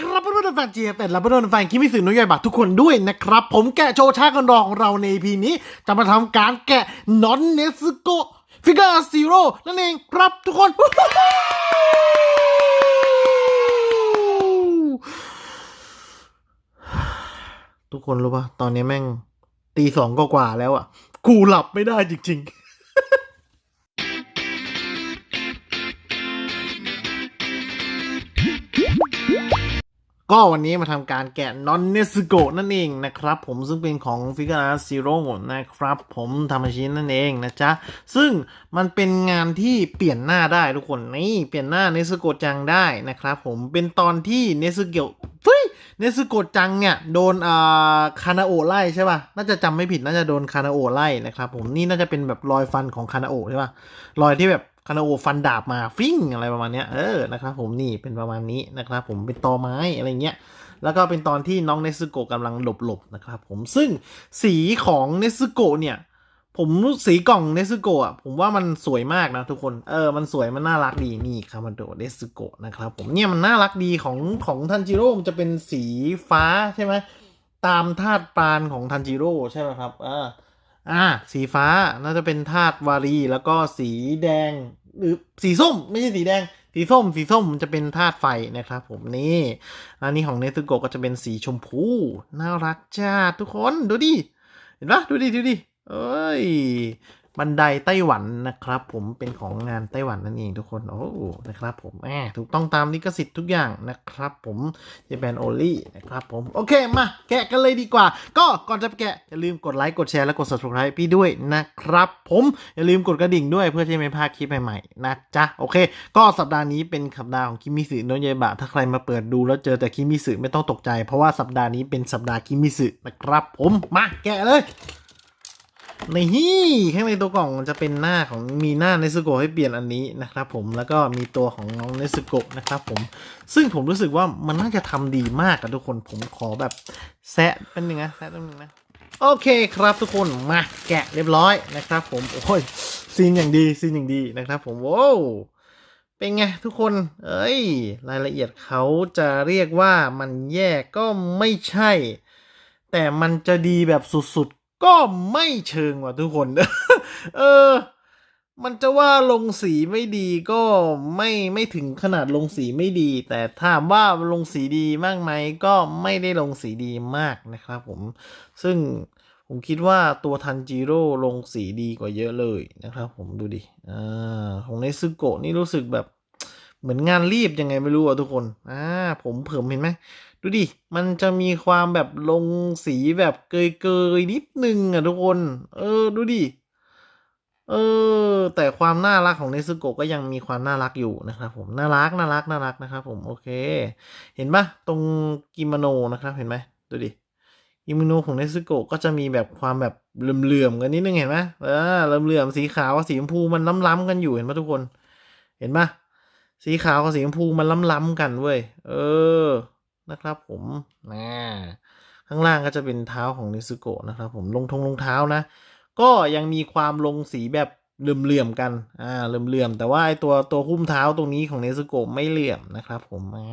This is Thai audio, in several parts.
ครับเพื่อนๆแฟนเจียเป็นและเพื่อนๆแฟนคิมิสึนุยายบะทุกคนด้วยนะครับ ผมแกะโชว์ชากันรอของเราใน EP นี้ จะมาทำการแกะนอนเนสโกฟิกาซีโร่นั่นเองครับทุกคนทุกคนรู้ปะตอนนี้แม่ง ตีสองก็กว่าแล้วอะ กูหลับไม่ได้จริง ๆ ก็วันนี้มาทำการแกะนอนเนสโกนั่นเองนะครับผมซึ่งเป็นของฟิก a ร์ซีโร่นะครับผมทำมาชินนั่นเองนะจ๊ะ ซึ่งมันเป็นงานที่เปลี่ยนหน้าได้ทุกคนนี่เปลี่ยนหน้าเนสโกจังได้นะครับผมเป็นตอนที่เนสโกเฮ้ยเนสโกจังเนี่ยโดนอ่าคานาโอไล่ใช่ป่ะน่าจะจำไม่ผิดน่าจะโดนคานาโอไล่นะครับผมนี่น่าจะเป็นแบบรอยฟันของคานาโอใช่ป่ะรอยที่แบบ คานาโอฟันดาบมาฟิ้งอะไรประมาณเนี้ยเออนะครับผมนี่เป็นประมาณนี้นะครับผมเป็นตอไม้อะไรเงี้ยแล้วก็เป็นตอนที่น้องเนซึโกะกำลังหลบๆนะครับผมซึ่งสีของเนซึโกะเนี่ยผมสีกล่องเนซึโกะอะผมว่ามันสวยมากนะทุกคน เออ มันสวย มันน่ารักดี นี่คามาโดเนซึโกะนะครับผมเนี่ยมันน่ารักดีของของทันจิโร่มันจะเป็นสีฟ้าใช่ไหมตามธาตุปานของทันจิโร่ใช่ไหมครับอ่าอ่า สีฟ้าน่าจะเป็นธาตุวารี แล้วก็สีแดง หรือสีส้มไม่ใช่สีแดง สีส้ม สีส้มมันจะเป็นธาตุไฟนะครับ ผมนี่อันนี้ของเนตุโกะก็จะเป็นสีชมพูน่ารักจ้าทุกคนดูดิเห็นปะดูดิดูดิเอ้ยบันไดไต้หวันนะครับ ผมเป็นของงานไต้หวันนั่นเองทุกคนโอ้นะครับผมแหมถูกต้องตามลิขสิทธิ์ทุกอย่างนะครับ ผมจะเป็นโอลี่นะครับผมโอเคมาแกะกันเลยดีกว่า ก็ก่อนจะไปแกะอย่าลืมกดไลค์กดแชร์และกด subscribe พี่ด้วยนะครับ ผมอย่าลืมกดกระดิ่งด้วยเพื่อที่ไม่พลาดคลิปใหม่ๆนะจ๊ะโอเค ก็สัปดาห์นี้เป็นสัปดาห์ของคิมิสึโนเยบะถ้าใครมาเปิดดูแล้วเจอแต่คิมิสึไม่ต้องตกใจ เพราะว่าสัปดาห์นี้เป็นสัปดาห์คิมิสึนะครับ ผมมาแกะเลย นี่ข้างในตัวกล่องจะเป็นหน้าของมีหน้าเนสโกให้เปลี่ยนอันนี้นะครับผมแล้วก็มีตัวของน้องเนสโกนะครับผมซึ่งผมรู้สึกว่ามันน่าจะทำดีมากอะทุกคนผมขอแบบแซะเป็นหนึ่งนะแซะเป็นหนึ่งนะโอเคครับทุกคนมาแกะเรียบร้อยนะครับ ผมโอ้ยซีนอย่างดีซีนอย่างดีนะครับผมว้าวเป็นไงทุกคน เอ้ย รายละเอียดเขาจะเรียกว่ามันแย่ก็ไม่ใช่ แต่มันจะดีแบบสุดๆ ก็ไม่เชิงว่ะทุกคน เออ มันจะว่าลงสีไม่ดีก็ไม่ไม่ถึงขนาดลงสีไม่ดี แต่ถามว่าลงสีดีมากไหมก็ไม่ได้ลงสีดีมากนะครับผม ซึ่งผมคิดว่าตัวทันจิโร่ลงสีดีกว่าเยอะเลยนะครับผมดูดิ อ่า ของเนซึโกะนี่รู้สึกแบบ เหมือนงานรีบยังไงไม่รู้อะทุกคน อ่า ผมเผิมเห็นไหม ดูดิ มันจะมีความแบบลงสีแบบเกยๆนิดนึงอะทุกคน เออ ดูดิ เออ แต่ความน่ารักของเนซึโกะก็ยังมีความน่ารักอยู่นะครับผม น่ารัก น่ารัก น่ารักนะครับผม โอเค เห็นปะตรงกิโมโนนะครับ เห็นไหม ดูดิกิโมโนของเนซึโกะก็จะมีแบบความแบบเหลื่อมๆกันนิดนึงเห็นไหมเออเหลื่อมๆสีขาวกับสีชมพูมันล้ำๆกันอยู่เห็นปะทุกคน เห็นปะ สีขาวกับสีชมพูมันล้ำๆกันเว้ย เออ นะครับผมนะข้างล่างก็จะเป็นเท้าของนิซุโกะนะครับผมลงทงรองเท้านะ ก็ยังมีความลงสีแบบเหลื่อมๆกัน อ่า เหลื่อมๆ แต่ว่าไอตัวตัวหุ้มเท้าตรงนี้ของเนซุโกะไม่เหลื่อมนะครับผม อ่า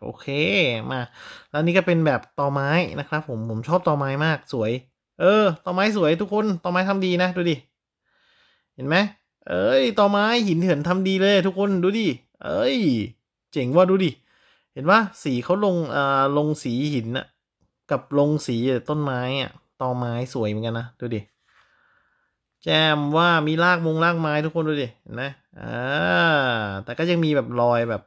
โอเค มา แล้วนี่ก็เป็นแบบตอไม้นะครับผม ผมชอบตอไม้มากสวย เออ ตอไม้สวยทุกคน ตอไม้ทำดีนะ ดูดิ เห็นไหม เอ้ยตอไม้หินเถื่อนทำดีเลยทุกคนดูดิ เอ้ย เจ๋งว่าดูดิ เห็นว่าสีเขาลงอ่าลงสีหินอะกับลงสีต้นไม้อะตอไม้สวยเหมือนกันนะดูดิ แจมว่ามีรากมงรากไม้ทุกคนดูดิเห็นไหมอ่าแต่ก็ยังมีแบบรอยแบบ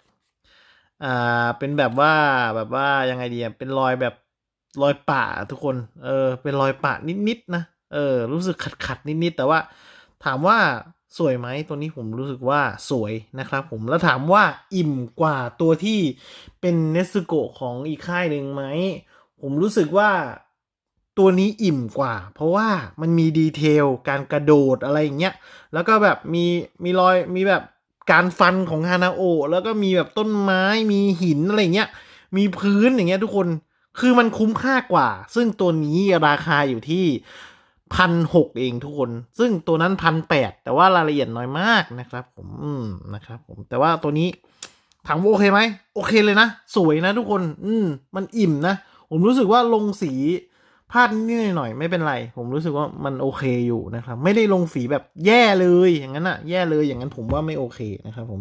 อ่าเป็นแบบว่าแบบว่ายังไงดีอะเป็นรอยแบบรอยป่าทุกคน เออ เป็นรอยป่านิดๆนะ เออ รู้สึกขัดขัดๆนิดๆแต่ว่าถามว่า สวยไหมตัวนี้ผมรู้สึกว่าสวยนะครับผมแล้วถามว่าอิ่มกว่าตัวที่เป็นเนสโกของอีกค่ายหนึ่งไหม ผมรู้สึกว่าตัวนี้อิ่มกว่า เพราะว่ามันมีดีเทลการกระโดดอะไรอย่างเงี้ยแล้วก็แบบมีมีรอยมีแบบการฟันของฮานาโอแล้วก็มีแบบต้นไม้มีหินอะไรเงี้ยมีพื้นอย่างเงี้ยทุกคนคือมันคุ้มค่ากว่า ซึ่งตัวนี้ราคาอยู่ที่ พันหกเองทุกคน ซึ่งตัวนั้นพันแปดแต่ว่ารายละเอียดน้อยมากนะครับ ผมอืมนะครับ ผมแต่ว่าตัวนี้ถามว่าโอเคไหมโอเคเลยนะ สวยนะทุกคน อืมมันอิ่มนะ ผมรู้สึกว่าลงสีพลาดนิดหน่อยไม่เป็นไร ผมรู้สึกว่ามันโอเคอยู่นะครับ ไม่ได้ลงสีแบบแย่เลยอย่างนั้นอะแย่เลยอย่างนั้นผมว่าไม่โอเคนะครับผม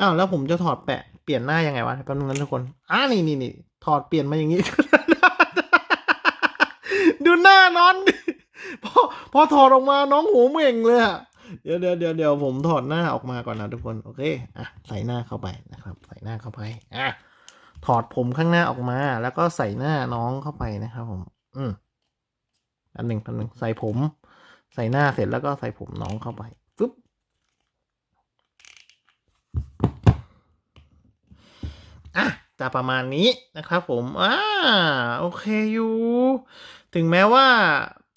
อ้าวแล้วผมจะถอดแปะเปลี่ยนหน้ายังไงวะแป๊บนึงนะทุกคนอ่านี่นี่นี่ถอดเปลี่ยนมาอย่างนี้ ดูหน้าน้องดิ พอพอถอดออกมาน้องหัวเหม่งเลยอะเดี๋ยวเดี๋ยวเดี๋ยวเดี๋ยวผมถอดหน้าออกมาก่อนนะทุกคนโอเคอะใส่หน้าเข้าไปนะครับ ใส่หน้าเข้าไปอะถอดผมข้างหน้าออกมา แล้วก็ใส่หน้าน้องเข้าไปนะครับ ผม อืมอันหนึ่งอันหนึ่งใส่ผม ใส่หน้าเสร็จแล้วก็ใส่ผมน้องเข้าไปฟึ๊บอะจะประมาณนี้นะครับผมอ่าโอเคอยู่ ถึงแม้ว่า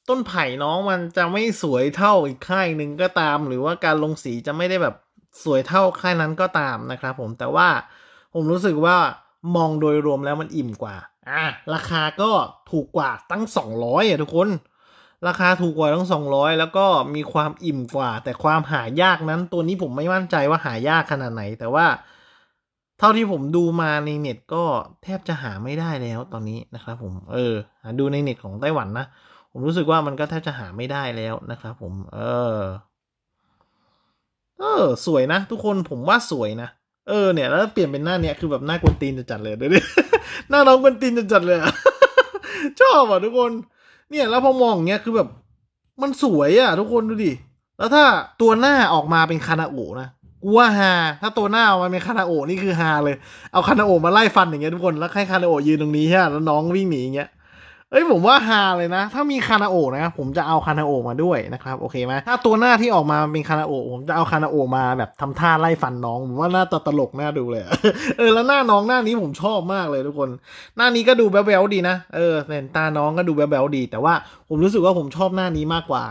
ต้นไผ่น้องมันจะไม่สวยเท่าอีกค่ายหนึ่งก็ตาม หรือว่าการลงสีจะไม่ได้แบบสวยเท่าค่ายนั้นก็ตามนะครับผมแต่ว่าผมรู้สึกว่ามองโดยรวมแล้วมันอิ่มกว่าอะราคาก็ถูกกว่าตั้ง 200อะทุกคน ราคาถูกกว่าตั้ง 200 แล้วก็มีความอิ่มกว่า แต่ความหายากนั้น ตัวนี้ผมไม่มั่นใจว่าหายากขนาดไหน แต่ว่า เท่าที่ผมดูมาในเน็ตก็แทบจะหาไม่ได้แล้วตอนนี้นะครับผมเออดูในเน็ตของไต้หวันนะ ผมรู้สึกว่ามันก็แทบจะหาไม่ได้แล้วนะครับผม เออ เออ สวยนะ ทุกคนผมว่าสวยนะ เออเนี่ย แล้วเปลี่ยนเป็นหน้าเนี้ยคือแบบหน้ากวนตีนจัดเลยเดูดิหน้าน้องกวนตีนจัดเลยอะชอบอะทุกคน เนี่ยแล้วพอมองอย่างเงี้ยคือแบบ มันสวยอะ ทุกคนดูดิ แล้วถ้าตัวหน้าออกมาเป็นคานาโอนะกูว่าฮาถ้าตัวหน้าออกมาเป็นคานาโอนี่คือฮาเลย เอาคานาโอมาไล่ฟันอย่างเงี้ยทุกคน แล้วให้คานาโอยืนตรงนี้ใช่แล้วน้องวิ่งหนีอย่างเงี้ย เอ้ยผมว่าฮาเลยนะ ถ้ามีคานาโอะนะผมจะเอาคานาโอมาด้วยนะครับโอเคไหมถ้าตัวหน้าที่ออกมาเป็นคานาโอผมจะเอาคานาโอมาแบบทำท่าไล่ฟันน้องผมว่าหน่าจะตลกหน่าดูเลยเออแล้วหน้าน้องหน้านี้ผมชอบมากเลยทุกคน หน้านี้ก็ดูแบ๊วๆดีนะเออเห็นตาน้องก็ดูแบ๊วๆดี แต่ว่าผมรู้สึกว่าผมชอบหน้านี้มากกว่า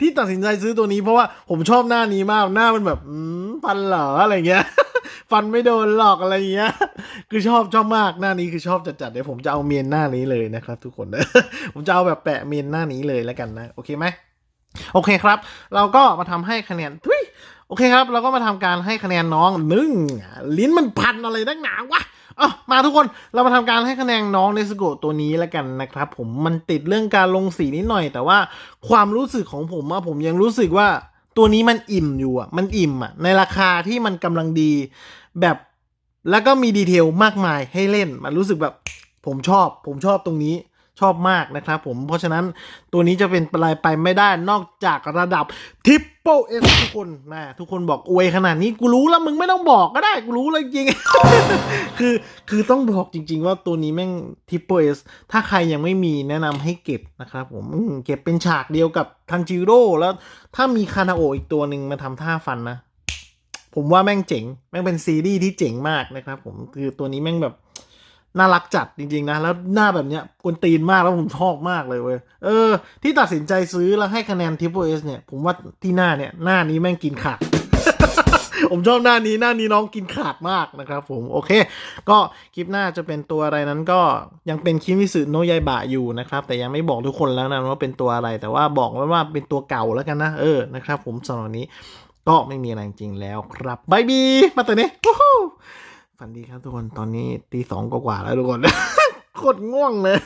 ที่ตัดสินใจซื้อตัวนี้เพราะว่าผมชอบหน้านี้มากหน้ามันแบบอืมฟันเหรออะไรเงี้ย ฟันไม่โดนหลอกอะไรเงี้ย คือชอบชอบมากหน้านี้คือชอบจัดๆเดี๋ยวผมจะเอาเมียนหน้านี้เลยนะครับ ทุกคนผมจะเอาแบบแปะเมียนหน้านี้เลยแล้วกันนะโอเคไหมโอเคครับ เราก็มาทำให้คะแนนทุยโอเคครับ เราก็มาทำการให้คะแนนน้องหนึ่งลิ้นมันพันอะไรนักหนาวะอะมาทุกคนเรามาทำการให้คะแนนน้องเนสโกตัวนี้แล้วกันนะครับ ผมมันติดเรื่องการลงสีนิดหน่อย แต่ว่าความรู้สึกของผมอะผมยังรู้สึกว่าตัวนี้มันอิ่มอยู่อะมันอิ่มอะในราคาที่มันกำลังดี แบบแล้วก็มีดีเทลมากมายให้เล่น มันรู้สึกแบบผมชอบ ผมชอบตรงนี้ชอบมากนะครับผม เพราะฉะนั้นตัวนี้จะเป็นอะไรไปไม่ได้นอกจากระดับทิปเปิลเอสทุกคนนะทุกคนบอกอวยขนาดนี้กูรู้แล้วมึงไม่ต้องบอกก็ได้กูรู้เลยจริง คือคือต้องบอกจริง ๆ ว่าตัวนี้แม่งทิปเปิลเอสถ้าใครยังไม่มีแนะนำให้เก็บนะครับผมมเก็บเป็นฉากเดียวกับทันจิโร่แล้วถ้ามีคานาโออีกตัวหนึ่งมาทำท่าฟันนะ ผมว่าแม่งเจ๋ง แม่งเป็นซีรีส์ที่เจ๋งมากนะครับ ผมคือตัวนี้แม่งแบบน่ารักจัดจริง ๆ นะ แล้วหน้าแบบเนี้ยกวนตีนมากแล้วผมชอบมากเลยเว้ยเออ ที่ตัดสินใจซื้อแล้วให้คะแนนทิปเอสเนี่ย ผมว่าที่หน้าเนี่ย หน้านี้แม่งกินขาดผมชอบหน้านี้หน้านี้น้องกินขาดมากนะครับผมโอเค ก็คลิปหน้าจะเป็นตัวอะไรนั้นก็ยังเป็นคิมิสึโนยายบะอยู่นะครับ แต่ยังไม่บอกทุกคนแล้วนะว่าเป็นตัวอะไร แต่ว่าบอกไว้ว่าเป็นตัวเก่าแล้วกันนะเออนะครับ ผมสำหรับนี้ ก็ไม่มีอะไรจริงแล้วครับบายบี มาตัวนี้ฝันดีครับทุกคนตอนนี้ตีสองกว่าแล้วทุกคน โคตรง่วงเลย